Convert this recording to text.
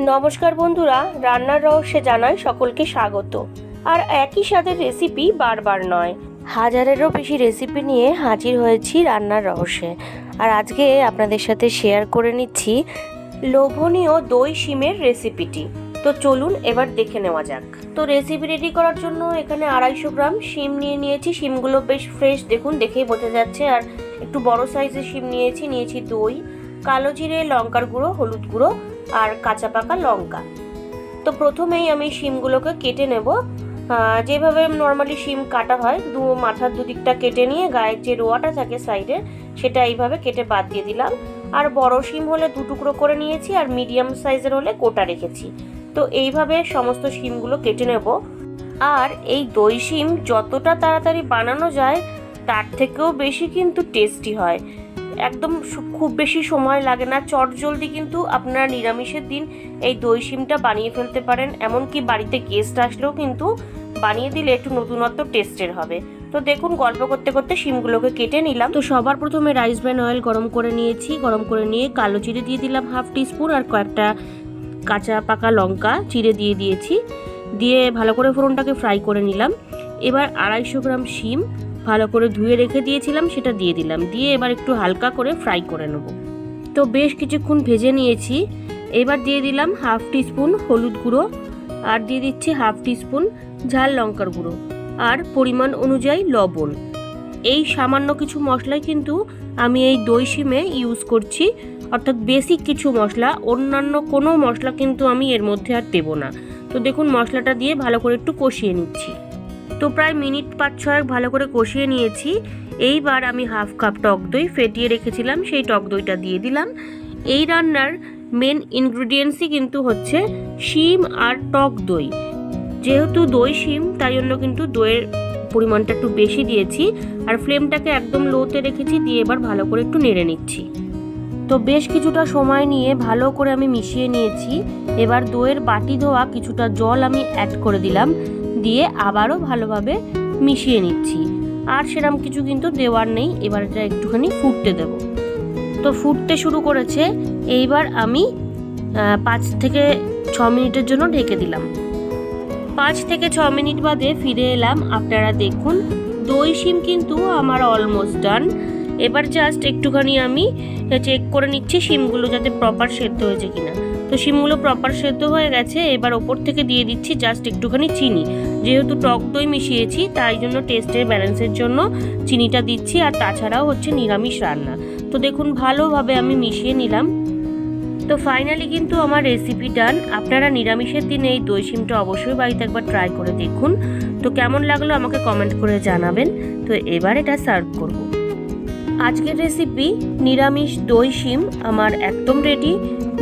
নমস্কার বন্ধুরা, রান্নার রহস্যে জানাই সকলকে স্বাগত। আর একই স্বাদের রেসিপি বারবার নয়, হাজারেরও বেশি রেসিপি নিয়ে হাজির হয়েছি রান্নার রহস্যে। আর আজকে আপনাদের সাথে শেয়ার করে নিচ্ছি লোভনীয় দই শিমের রেসিপিটি তো চলুন এবার দেখে নেওয়া যাক। তো রেসিপি রেডি করার জন্য এখানে আড়াইশো গ্রাম শিম নিয়ে নিয়েছি। শিমগুলো বেশ ফ্রেশ দেখুন, দেখেই বোঝা যাচ্ছে। আর একটু বড় সাইজের শিম নিয়েছি নিয়েছি দই, কালো জিরে, লঙ্কার গুঁড়ো, হলুদ গুঁড়ো আর কাঁচা পাকা লঙ্কা। তো প্রথমেই আমি শিমগুলোকে কেটে নেব। যেভাবে নর্মালি শিম কাটা হয়, দু মাথার দুদিকটা কেটে নিয়ে গায়ের যে রোয়াটা থাকে সাইডে, সেটা এইভাবে কেটে বাদ দিয়ে দিলাম। আর বড় শিম হলে দু টুকরো করে নিয়েছি, আর মিডিয়াম সাইজের হলে কোটা রেখেছি। তো এইভাবে সমস্ত শিমগুলো কেটে নেব। আর এই দই শিম যতটা তাড়াতাড়ি বানানো যায়, তার থেকেও বেশি কিন্তু টেস্টি হয়। একদম খুব বেশি সময় লাগে না। চট জলদি কিন্তু আপনারা নিরামিষের দিন এই দই শিমটা বানিয়ে ফেলতে পারেন। এমনকি বাড়িতে গেস্ট আসলেও কিন্তু বানিয়ে দিলে একটু নতুনত্ব টেস্টের হবে। তো দেখুন, গল্প করতে করতে শিমগুলোকে কেটে নিলাম। তো সবার প্রথমে রাইস ব্র্যান অয়েল গরম করে নিয়েছি। গরম করে নিয়ে কালো চিড়ে দিয়ে দিলাম হাফ টিস্পুন আর কয়েকটা কাঁচা পাকা লঙ্কা চিড়ে দিয়ে দিয়েছি। দিয়ে ভালো করে ফোড়নটাকে ফ্রাই করে নিলাম। এবার আড়াইশো গ্রাম শিম ভালো করে ধুয়ে রেখে দিয়েছিলাম, সেটা দিয়ে দিলাম। দিয়ে এবার একটু হালকা করে ফ্রাই করে নেব। তো বেশ কিছুক্ষণ ভেজে নিয়েছি। এবার দিয়ে দিলাম হাফ টিস্পুন হলুদ গুঁড়ো, আর দিয়ে দিচ্ছি হাফ টিস্পুন ঝাল লঙ্কার গুঁড়ো, আর পরিমাণ অনুযায়ী লবণ। এই সামান্য কিছু মশলাই কিন্তু আমি এই দই সিমে ইউজ করছি। অর্থাৎ বেসিক কিছু মশলা, অন্যান্য কোনো মশলা কিন্তু আমি এর মধ্যে আর দেবো না। তো দেখুন মশলাটা দিয়ে ভালো করে একটু কষিয়ে নিচ্ছি। তো প্রায় মিনিট পাঁচ ছয়েক ভালো করে কষিয়ে নিয়েছি। এইবার আমি হাফ কাপ টক দই ফেটিয়ে রেখেছিলাম, সেই টক দইটা দিয়ে দিলাম। এই রান্নার মেন ইনগ্রিডিয়েন্টসই কিন্তু হচ্ছে শিম আর টক দই। যেহেতু দই শিম, তাই জন্য কিন্তু দইয়ের পরিমাণটা একটু বেশি দিয়েছি আর ফ্লেমটাকে একদম লোতে রেখেছি, দিয়ে এবার ভালো করে একটু নেড়ে নিচ্ছি। তো বেশ কিছুটা সময় নিয়ে ভালো করে আমি মিশিয়ে নিয়েছি। এবার দইয়ের বাটি ধোয়া কিছুটা জল আমি অ্যাড করে দিলাম। দিয়ে আবারও ভালোভাবে মিশিয়ে নিচ্ছি। আর সেরকম কিছু কিন্তু দেওয়ার নেই, এবার এটা একটুখানি ফুটতে দেব। তো ফুটতে শুরু করেছে, এইবার আমি পাঁচ থেকে ছ মিনিটের জন্য ঢেকে দিলাম। পাঁচ থেকে ছ মিনিট বাদে ফিরে এলাম, আপনারা দেখুন, দই শিম কিন্তু আমার অলমোস্ট ডান এবার জাস্ট একটুখানি আমি চেক করে নিচ্ছি শিমগুলো যাতে প্রপার সেদ্ধ হয়েছে কিনা। তো শিমগুলো প্রপার সেদ্ধ হয়ে গেছে, এবার ওপর থেকে দিয়ে দিচ্ছি জাস্ট একটুখানি চিনি। যেহেতু টক দই মিশিয়েছি, তাই জন্য টেস্টের ব্যালেন্সের জন্য চিনিটা দিচ্ছি, আর তাছাড়াও হচ্ছে নিরামিষ রান্না। তো দেখুন, ভালোভাবে আমি মিশিয়ে নিলাম। তো ফাইনালি কিন্তু আমার রেসিপি ডান আপনারা নিরামিষের দিনে এই দই শিমটা অবশ্যই বাড়িতে একবার ট্রাই করে দেখুন। তো কেমন লাগল আমাকে কমেন্ট করে জানাবেন। তো এবার এটা সার্ভ করব। আজকের রেসিপি নিরামিষ দই শিম, আমার একদম রেডি